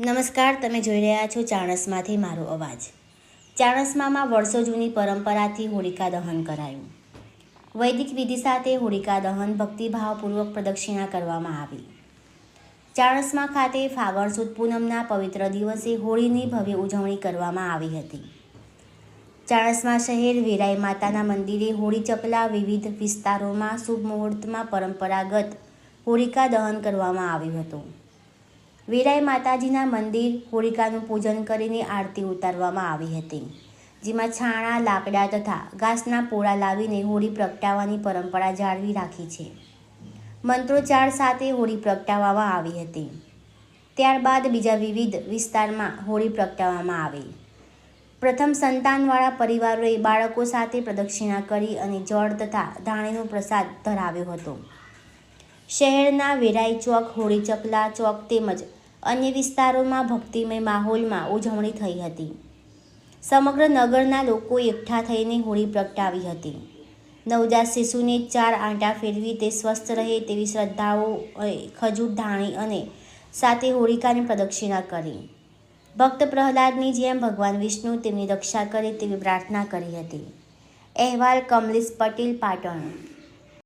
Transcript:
નમસ્કાર, તમે જોઈ રહ્યા છો ચાણસમાંથી મારો અવાજ. ચાણસમામાં વર્ષો જૂની પરંપરાથી હોળિકા દહન કરાયું. વૈદિક વિધિ સાથે હોળિકા દહન ભક્તિભાવપૂર્વક પ્રદક્ષિણા કરવામાં આવી. ચાણસમા ખાતે ફાગણ સુદ પૂનમના પવિત્ર દિવસે હોળીની ભવ્ય ઉજવણી કરવામાં આવી હતી. ચાણસમા શહેર વેરાઈ માતાના મંદિરે હોળી ચપલા વિવિધ વિસ્તારોમાં શુભ મુહૂર્તમાં પરંપરાગત હોળિકા દહન કરવામાં આવ્યું હતું. વેરાઈ માતાજીના મંદિર હોળિકાનું પૂજન કરીને આરતી ઉતારવામાં આવી હતી, જેમાં છાણા, લાકડા તથા ઘાસના પોળા લાવીને હોળી પ્રગટાવવાની પરંપરા જાળવી રાખી છે. મંત્રોચ્ચાર સાથે હોળી પ્રગટાવવામાં આવી હતી. ત્યારબાદ બીજા વિવિધ વિસ્તારમાં હોળી પ્રગટાવવામાં આવી. પ્રથમ સંતાનવાળા પરિવારોએ બાળકો સાથે પ્રદક્ષિણા કરી અને જળ તથા ધાણીનો પ્રસાદ ધરાવ્યો હતો. શહેરના વેરાઈ ચોક, હોળી ચકલા ચોક તેમજ અન્ય વિસ્તારોમાં ભક્તિમય માહોલમાં ઉજવણી થઈ હતી. સમગ્ર નગરના લોકો એકઠા થઈને હોળી પ્રગટાવી હતી. નવજાત શિશુને ચાર આંટા ફેરવી તે સ્વસ્થ રહે તેવી શ્રદ્ધાઓ ખજૂર ધાણી અને સાથે હોળિકાની પ્રદક્ષિણા કરી. ભક્ત પ્રહલાદની જેમ ભગવાન વિષ્ણુ તેમની રક્ષા કરે તેવી પ્રાર્થના કરી હતી. અહેવાલ કમલેશ પટેલ પાટણ.